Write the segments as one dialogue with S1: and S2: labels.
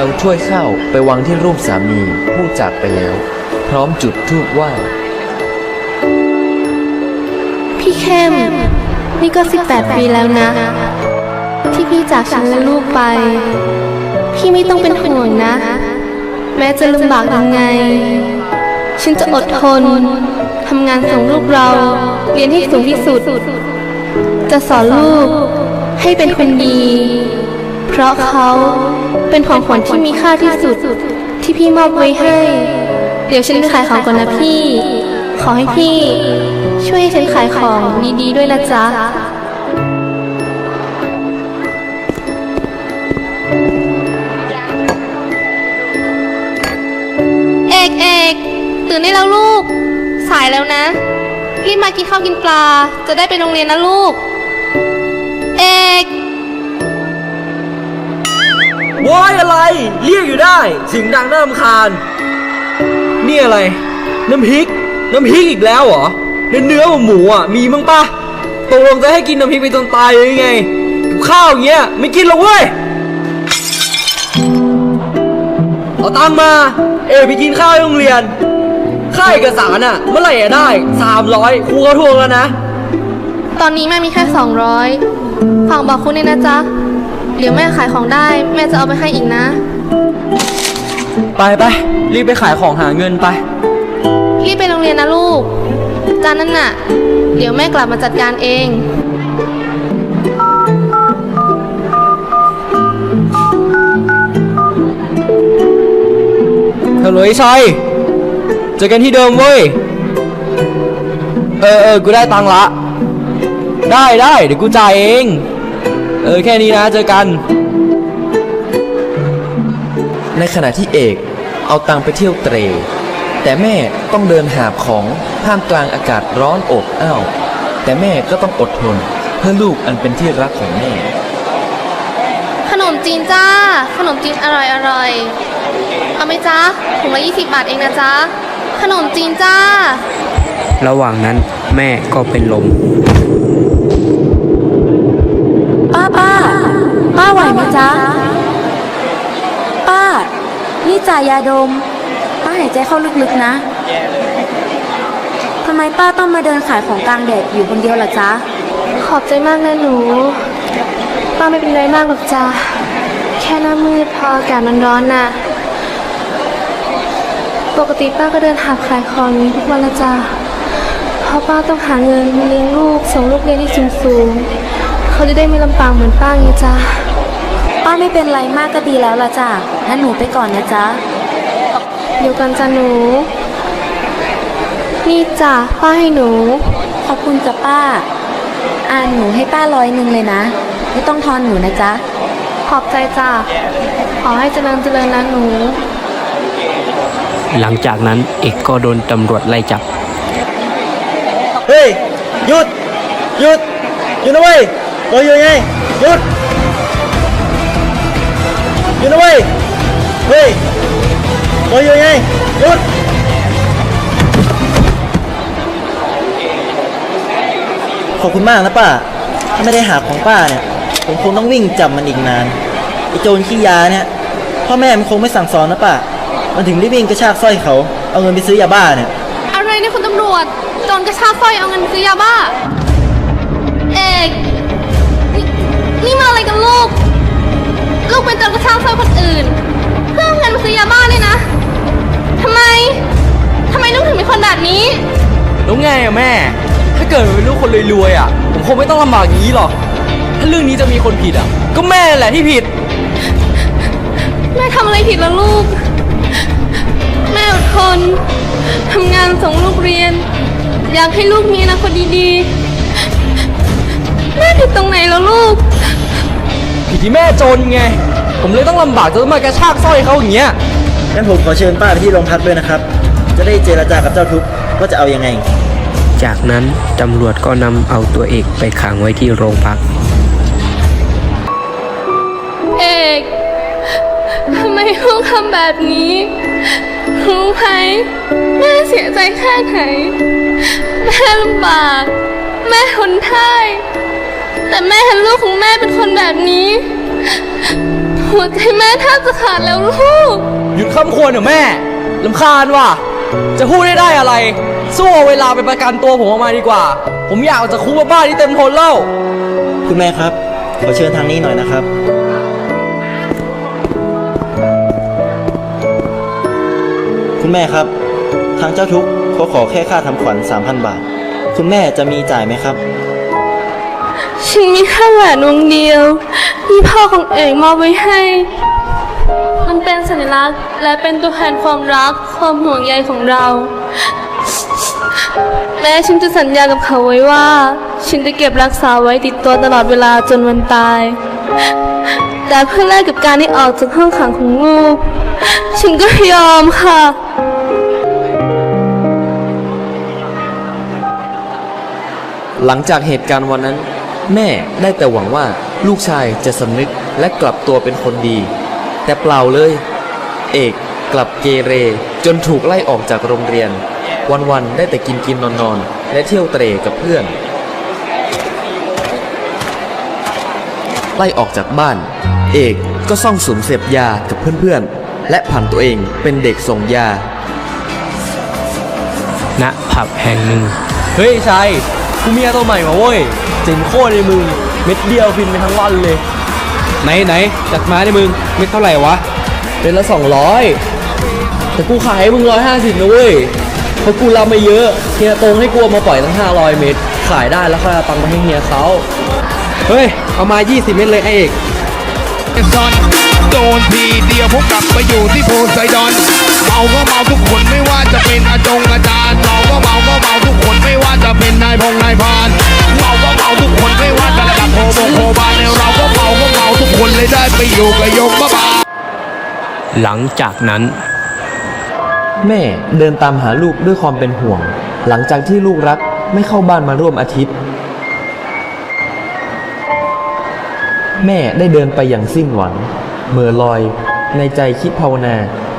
S1: เอาถ้วยข้าวไปวางที่รูปสามีผู้จากไปแล้ว พร้อมจุดธูปไหว้
S2: พี่เข้ม นี่ก็18ปีแล้วนะ ที่พี่จากฉันและลูกไป พี่ไม่ต้องเป็นห่วงนะ แม้จะลำบากยังไง ฉันจะอดทนทำงานส่งลูกเรา เรียนให้สูงที่สุด จะสอนลูกให้เป็นคนดี เพราะเขา เป็นของขวัญที่มีค่าที่สุดที่พี่มอบไว้ให้ เดี๋ยวฉันไปขายของก่อนนะพี่ ขอให้พี่ ช่วยให้ฉันขายของดีๆด้วยนะจ๊ะเอกเอกตื่นได้แล้วลูก สายแล้วนะ รีบมากินข้าวกินปลา จะได้ไปโรงเรียนนะลูก
S3: ว้ายอะไร เรียกอยู่ได้เสียงดังน่ารำคาญ นี่อะไร น้ำพริก น้ำพริกอีกแล้วเหรอเนื้อเนื้อหมูอะมีมั้งปะตกลงจะให้กินน้ำพริกไปจนตายเลยยังไงข้าวอย่างเงี้ยไม่กินหรอกเว้ยเอาตังมา เอไปกินข้าวที่โรงเรียน ค่าเอกสารอะ เมื่อไหร่จะได้สามร้อยครูเขาทวงแล้วนะ
S2: ตอนนี้แม่มีแค่200ฝากบอกคุณด้วยนะจ๊ะ เดี๋ยวแม่ขายของได้ แม่จะเอาไปให้อีกนะ
S3: ไปไปรีบไปขายของหาเงินไป
S2: รีบไปโรงเรียนนะลูก จานนั้นน่ะ เดี๋ยวแม่กลับมาจัดการเอง
S3: ฮัลโหลไอ้ชัยเจอกันที่เดิมเว้ย เออเออกูได้ตังค์ละ ได้ได้เดี๋ยวกูจ่ายเอง เออแค่นี้นะเจอกัน
S1: ในขณะที่เอกเอาตังค์ไปเที่ยวเตร แต่แม่ต้องเดินหาบของท่ามกลางอากาศร้อนอบอ้าวแต่แม่ก็ต้องอดทน เพื่อลูกอันเป็นที่รักของแม่
S2: ขนมจีนจ้า ขนมจีนอร่อยอร่อยเอาไหมจ๊ะถุงละ20บาทเองนะจ๊ะขนมจีนจ้า
S4: ระหว่างนั้นแม่ก็เป็นลม
S5: ป้าป้า ป้าไหวไหมจ๊ะ ป้า นี่จ่ายยาดม ป้าหายใจเข้าลึกๆนะทำไมป้าต้องมาเดินขายของกลางแดดอยู่คนเดียวล่ะจ๊ะ
S2: ขอบใจมากนะหนู ป้าไม่เป็นไรมากหรอกจ้าแค่หน้ามืดพออากาศมันร้อนน่ะ ปกติป้าก็เดินหาบขายของอย่างนี้ทุกวันละจ้าเพราะป้าต้องหาเงินเลี้ยงลูกส่งลูกเรียนที่สูงสูงๆ เขาจะได้ไม่ลำบากเหมือนป้าไงจ้า
S5: ป้าไม่เป็นไรมากก็ดีแล้วล่ะจ้ะงั้นหนูไปก่อนนะจ๊ะ
S2: เดี๋ยวกันจ้าหนู นี่จ้ะป้าให้หนู
S5: ขอบคุณจ้ะป้า อ่านหนูให้ป้าร้อยหนึ่งเลยนะ ไม่ต้องทอนหนูนะจ๊ะ
S2: ขอบใจจ้าขอให้เจริญเจริญนะหนู
S4: หลังจากนั้นเอกก็โดนตำรวจไล่จับ
S3: เฮ้ยหยุดหยุดหยุดนะเว้ย เราอยู่ไงหยุดหยุดนะเว้ยเฮ้ยเราอยู่ไงหยุด
S6: ขอบคุณมากนะป้า ถ้าไม่ได้หาของป้าเนี่ย ผมคงต้องวิ่งจับมันอีกนานไอโจรขี้ยาเนี่ย พ่อแม่มันคงไม่สั่งสอนนะป้า มันถึงได้วิ่งกระชากสร้อยเขา เอาเงินไปซื้อยาบ้าเนี่ย
S2: อะไรเนี่ยคุณตำรวจ โจรกระชากสร้อยเอาเงินซื้อยาบ้า นี่มาอะไรกันลูก ลูกเป็นโจรกระชากสร้อยคนอื่น เพื่อเอาเงินมาซื้อยาบ้าเนี่ยนะทำไมทำไมลูกถึงเป็นคนแบบนี้
S3: แล้วไงอะแม่ ถ้าเกิดมันเป็นลูกคนรวยๆอะผมคงไม่ต้องลำบากอย่างนี้หรอก ถ้าเรื่องนี้จะมีคนผิดอะก็แม่แหละที่ผิด
S2: แม่ทำอะไรผิดล่ะลูก แม่อดทนทำงานส่งลูกเรียน อยากให้ลูกมีอนาคตดีๆ แม่ผิดตรงไหนแล้วลูก
S3: ผิดที่แม่จนไง ผมเลยต้องลำบากจนต้องมากระชากสร้อยเขาอย่างเงี้ย
S6: งั้นผมขอเชิญป้าไปที่โรงพักด้วยนะครับ จะได้เจรจากับเจ้าทุกข์ว่าจะเอายังไง
S4: จากนั้นตำรวจก็นำเอาตัวเอกไปขังไว้ที่โรงพัก
S2: เอกทำไมลูกทำแบบนี้ รู้ไหมแม่เสียใจแค่ไหน แม่ลำบาก แม่ทนได้ แต่แม่เห็นลูกของแม่เป็นคนแบบนี้โธหัวใจแม่แทบจะขาดแล้วลูก
S3: หยุดคำควรเถอะแม่ลำคาญว่ะ จะพูดได้ได้อะไร สู้เอาเวลาไปประกันตัวผมออกมาดีกว่า ผมอยากออกจากคุกบ้าๆที่เต็มทนแล้ว
S6: คุณแม่ครับ ขอเชิญทางนี้หน่อยนะครับ คุณแม่ครับ ทางเจ้าทุกข์เขาขอแค่ค่าทำขวัญ3,000 บาท คุณแม่จะมีจ่ายไหมครับ
S2: ฉันมีแค่แหวนวงเดียวที่พ่อของเอกมอบไว้ให้ มันเป็นสัญลักษณ์ และเป็นตัวแทนความรัก ความห่วงใยของเรา แม้ฉันจะสัญญากับเขาไว้ว่า ฉันจะเก็บรักษาไว้ติดตัวตลอดเวลาจนวันตาย แต่เพื่อแลกกับการได้ออกจากห้องขังของลูก ฉันก็ยอมค่ะ
S1: หลังจากเหตุการณ์วันนั้น แม่ได้แต่หวังว่าลูกชายจะสำนึกและกลับตัวเป็นคนดี แต่เปล่าเลย เอกกลับเกเร จนถูกไล่ออกจากโรงเรียน วันๆได้แต่กินกินนอนนอนและเที่ยวเตร่กับเพื่อน ไล่ออกจากบ้าน เอกก็ซ่องสุมเสพยากับเพื่อนๆ และผันตัวเองเป็นเด็กส่งยา
S4: ณผับแห่งหนึ่ง
S3: เฮ้ยชัย กูมีตัวใหม่มาเว้ย เจ๋งโคตรเลยมึง เม็ดเดียวฟินไปทั้งวันเลย
S7: ไหนไหนจัดมาดิมึงเม็ดเท่าไหร่วะ
S3: เป็นละสองร้อยแต่กูขายให้มึงร้อยห้าสิบนะเว้ย เพราะกูรับมาเยอะ เฮียตรงให้กูเอามาปล่อยตั้งห้าร้อยเม็ด ขายได้แล้วค่อยเอาตังค์มาให้เฮียเขา
S7: เฮ้ย เอามา 20 เม็ดเลยไอเอก
S8: ซอนโดนทีเดียวพบกลับไปอยู่ที่โพไซดอน เมาก็เมาทุกคนไม่ว่าจะเป็นอาจงอาจารย์เมาก็เมาก็เมา
S4: หลังจากนั้น
S1: แม่เดินตามหาลูกด้วยความเป็นห่วง หลังจากที่ลูกรักไม่เข้าบ้านมาร่วมอาทิตย์ แม่ได้เดินไปอย่างสิ้นหวังเมื่อลอย ในใจคิดภาวนา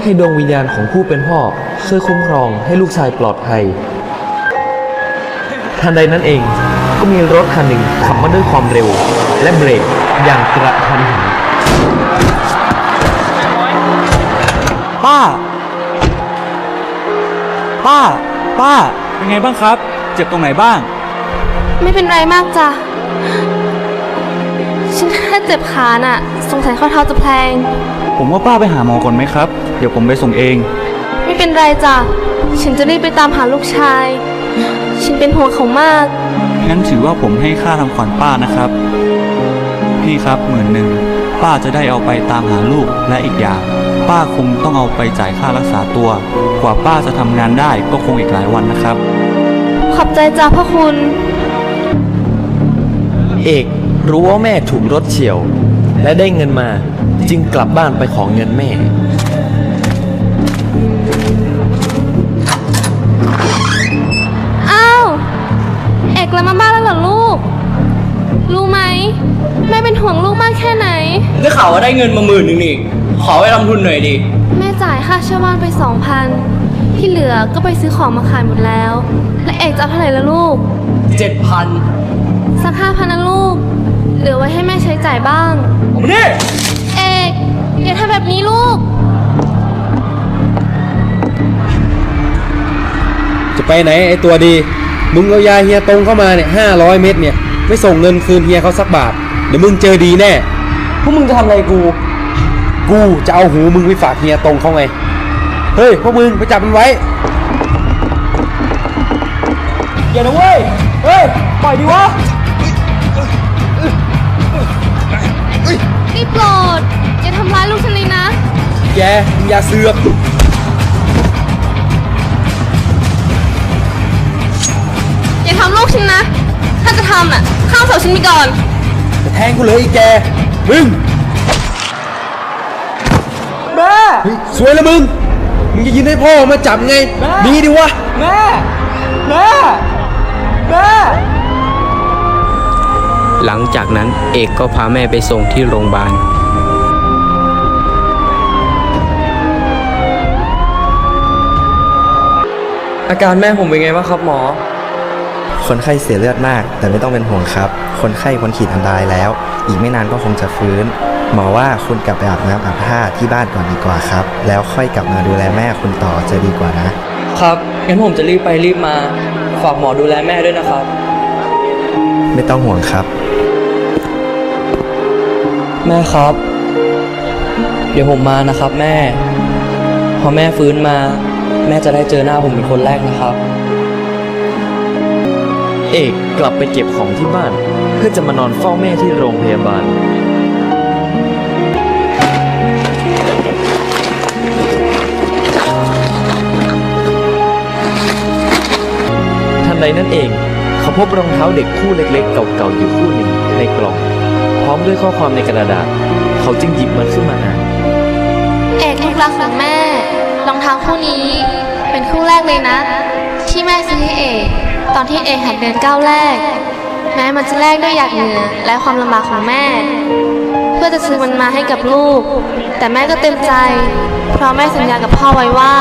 S1: ให้ดวงวิญญาณของผู้เป็นพ่อช่วยคุ้มครองให้ลูกชายปลอดภัย ทันใดนั้นเองก็มีรถคันหนึ่งขับมาด้วยความเร็ว และเบรกอย่างกระทันหัน
S9: ป้า ป้า ป้า เป็นไงบ้างครับ เจ็บตรงไหนบ้าง
S2: ไม่เป็นไรมากจ้ะ ฉันแค่เจ็บขาน่ะ สงสัยข้อเท้าจะแพลง
S9: ผมว่าป้าไปหาหมอก่อนไหมครับ เดี๋ยวผมไปส่งเอง
S2: ไม่เป็นไรจ้ะ ฉันจะรีบไปตามหาลูกชาย ฉันเป็นห่วงเขามาก
S9: งั้นถือว่าผมให้ค่าทำขวัญป้านะครับ นี่ครับหมื่นหนึ่ง ป้าจะได้เอาไปตามหาลูกและอีกอย่าง ป้าคงต้องเอาไปจ่ายค่ารักษาตัว กว่าป้าจะทำงานได้ก็คงอีกหลายวันนะครับ
S2: ขอบใจจ้ะพ่อคุณ
S1: เอกรู้ว่าแม่ถูกรถเฉียว และได้เงินมาจึงกลับบ้านไปขอเงินแม่
S2: อ้าว เอกกลับมาบ้านแล้วเหรอลูก รู้ไหมแม่เป็นห่วงลูกมากแค่ไหน
S3: ได้ข่าวว่าได้เงินมาหมื่นหนึ่งนี่ ขอไปทำทุนหน่อยดิ
S2: แม่จ่ายค่าเช่าบ้านไปสองพันที่เหลือก็ไปซื้อของมาขายหมดแล้ว และเอกจะเอาเท่าไหร่ละลูก
S3: เจ็ดพัน
S2: สักห้าพันนะลูก เหลือไว้ให้แม่ใช้จ่ายบ้าง
S3: ผมนี่
S2: เอกอย่าทำแบบนี้ลูก
S7: จะไปไหนไอตัวดี มึงเอายาเฮียตรงเข้ามาเนี่ยห้าร้อยเม็ดเนี่ย ไม่ส่งเงินคืนเฮียเขาสักบาท เดี๋ยวมึงเจอดีแน่
S3: พวกมึงจะทำอะไรกู
S7: กูจะเอาหูมึงไปฝากเฮียตรงเขาไง เฮ้ยพวกมึงไปจับมันไว้
S3: อย่านะเว้ย เฮ้ย ปล่อยดิวะ
S2: นี่โปรดอย่าทำร้ายลูกฉันเลยนะ
S7: แกมึงอย่าเสือก
S2: อย่าทำลูกฉันนะ ถ้าจะทำอะ ข้ามเสาฉันไปก่อน
S7: จะแทงกูเลยไอ้แก มึง
S3: แม่
S7: เฮ้ยสวยแล้วมึง มึงจะยินให้พ่อมาจับไง
S3: แม่
S7: ดีดิวะ
S3: แม่ แม่ แม่
S4: หลังจากนั้นเอกก็พาแม่ไปส่งที่โรงพยาบาล
S3: อาการแม่ผมเป็นไงบ้างครับหมอ
S10: คนไข้เสียเลือดมาก แต่ไม่ต้องเป็นห่วงครับ คนไข้พ้นขีดอันตรายแล้ว อีกไม่นานก็คงจะฟื้น หมอว่าคุณกลับไปอาบน้ำอาบท่าที่บ้านก่อนดีกว่าครับ แล้วค่อยกลับมาดูแลแม่คุณต่อจะดีกว่านะ
S3: ครับงั้นผมจะรีบไปรีบมา ฝากหมอดูแลแม่ด้วยนะครับ
S10: ไม่ต้องห่วงครับ
S3: แม่ครับ เดี๋ยวผมมานะครับ แม่ พอแม่ฟื้นมา แม่จะได้เจอหน้าผมเป็นคนแรกนะครับ
S1: เอกกลับไปเก็บของที่บ้าน เพื่อจะมานอนเฝ้าแม่ที่โรงพยาบาล นใดนั้นเอง เขาพบรองเท้าเด็กคู่เล็กๆ เก่าๆอยู่คู่หนึ่งในกล่อง พร้อมด้วยข้อความในกระดาษ เขาจึงหยิบมันขึ้นมาอ่าน
S2: เอกลูกรักของแม่ รองเท้าคู่นี้ เป็นคู่แรกเลยนะ ที่แม่ซื้อให้เอกตอนที่เอกหัดเดินก้าวแรก แม้มันจะแลกด้วยหยาดเหงื่อและความลำบากของแม่ เพื่อจะซื้อมันมาให้กับลูก แต่แม่ก็เต็มใจ เพราะแม่สัญญากับพ่อไว้ว่า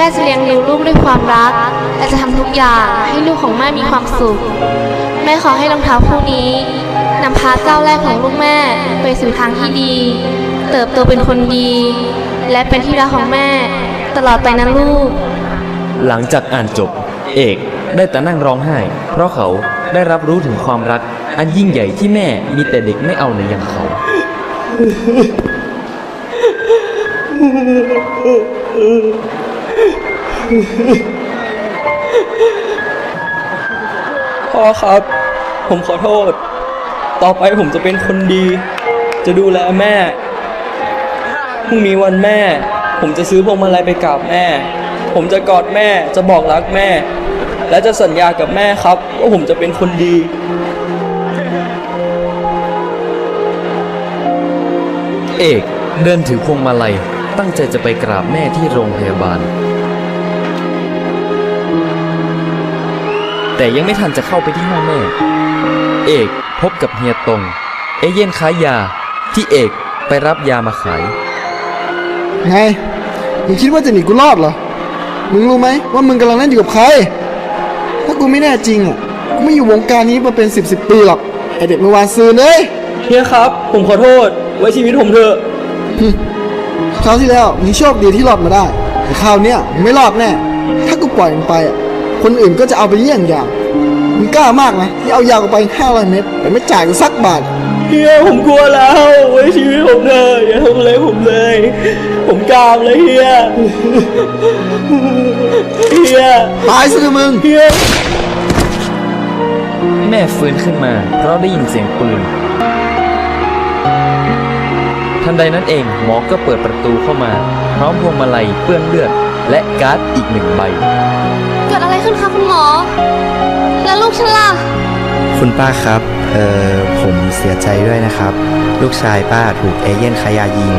S2: แม่จะเลี้ยงดูลูกด้วยความรัก และจะทำทุกอย่างให้ลูกของแม่มีความสุข แม่ขอให้รองเท้าคู่นี้นำพาก้าวแรกของลูกแม่ไปสู่ทางที่ดี เติบโตเป็นคนดี และเป็นที่รักของแม่ ตลอดไปนะลูก
S1: หลังจากอ่านจบ เอกได้แต่นั่งร้องไห้ เพราะเขาได้รับรู้ถึงความรัก อันยิ่งใหญ่ที่แม่มีแต่เด็กไม่เอาในอย่างเขา
S3: พ่อครับ ผมขอโทษ ต่อไปผมจะเป็นคนดี จะดูแลแม่ พรุ่งนี้วันแม่ ผมจะซื้อพวงมาลัยไปกราบแม่ ผมจะกอดแม่ จะบอกรักแม่ และจะสัญญากับแม่ครับว่าผมจะเป็นคนดี
S1: เอกเดินถือพวงมาลัยตั้งใจจะไปกราบแม่ที่โรงพยาบาล แต่ยังไม่ทันจะเข้าไปที่ห้องแม่ เอกพบกับเฮียตง เอเย่นค้ายาที่เอกไปรับยามาขาย
S11: ไง มึงคิดว่าจะหนีกูรอดเหรอ มึงรู้ไหมว่ามึงกำลังเล่นอยู่กับใคร ถ้ากูไม่แน่จริงอะ กูไม่อยู่วงการนี้มาเป็นสิบสิบปีหรอก ไอเด็กเมื่อวานซืนเลย
S3: เฮียครับ ผมขอโทษ ไว้ชีวิตผมเถอะ
S11: คราวที่แล้วมึงโชคดีที่รอดมาได้แต่คราวเนี้ยมึงไม่รอดแน่ ถ้ากูปล่อยมึงไปอะ คนอื่นก็จะเอาไปเยี่ยงอย่างมึงกล้ามากนะที่เอายากูไป500เม็ดแต่ไม่จ่ายกูสักบาท
S3: เฮียผมกลัวแล้วไว้ชีวิตผมเถอะอย่าทำอะไรผมเลย ผมกรามเลยเฮียเฮีย
S11: ตายซะเถอะมึง
S3: เฮีย
S1: แม่ฟื้นขึ้นมา เพราะได้ยินเสียงปืน ทันใดนั้นเองหมอก็เปิดประตูเข้ามา พร้อมพวงมาลัยเปื้อนเลือด และการ์ดอีกหนึ่งใบ
S2: เกิดอะไร ขึ้นคะคุณหมอ แล้วลูกฉันล่ะ
S10: คุณป้าครับ เอ่อ ผมเสียใจด้วยนะครับ ลูกชายป้าถูกเอเย่นขายยายิง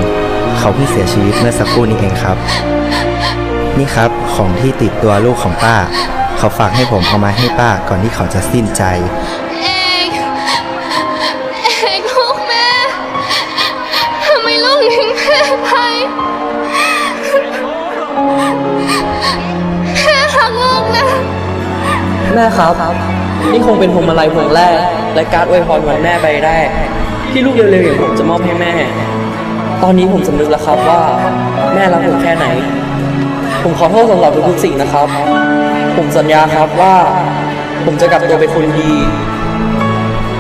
S10: เขาเพิ่งเสียชีวิตเมื่อสักครู่นี้เองครับ นี่ครับของที่ติดตัวลูกของป้า เขาฝากให้ผมเอามาให้ป้าก่อนที่เขาจะสิ้นใจ
S2: แม่
S3: ครับ นี่คงเป็นพวงมาลัยพวงแรก และการ์ดอวยพรวันแม่ใบแรก ที่ลูกเร็วๆอย่างผมจะมอบให้แม่ ตอนนี้ผมสำนึกแล้วครับว่า แม่รักผมแค่ไหน ผมขอโทษสำหรับทุกๆสิ่งนะครับ ผมสัญญาครับว่า ผมจะกลับตัวเป็นคนดี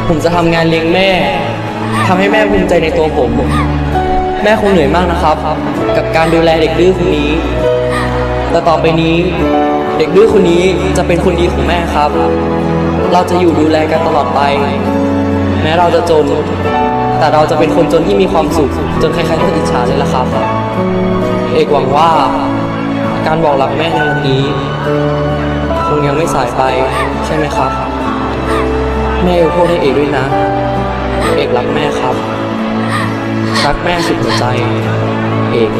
S3: ผมจะทำงานเลี้ยงแม่ทำให้แม่ภูมิใจในตัวผม แม่คงเหนื่อยมากนะครับ กับการดูแลเด็กดื้อคนนี้ แต่ต่อไปนี้ เด็กดื้อคนนี้จะเป็นคนดีของแม่ครับ เราจะอยู่ดูแลกันตลอดไป แม้เราจะจน แต่เราจะเป็นคนจนที่มีความสุข จนใครๆก็อิจฉาเลยละครับ เอกหวังว่า การบอกรักแม่ในวันนี้คงยังไม่สายไปใช่ไหมครับ แม่ยกโทษให้เอกด้วยนะ เอกรักแม่ครับ รักแม่สุดหัวใจ เอก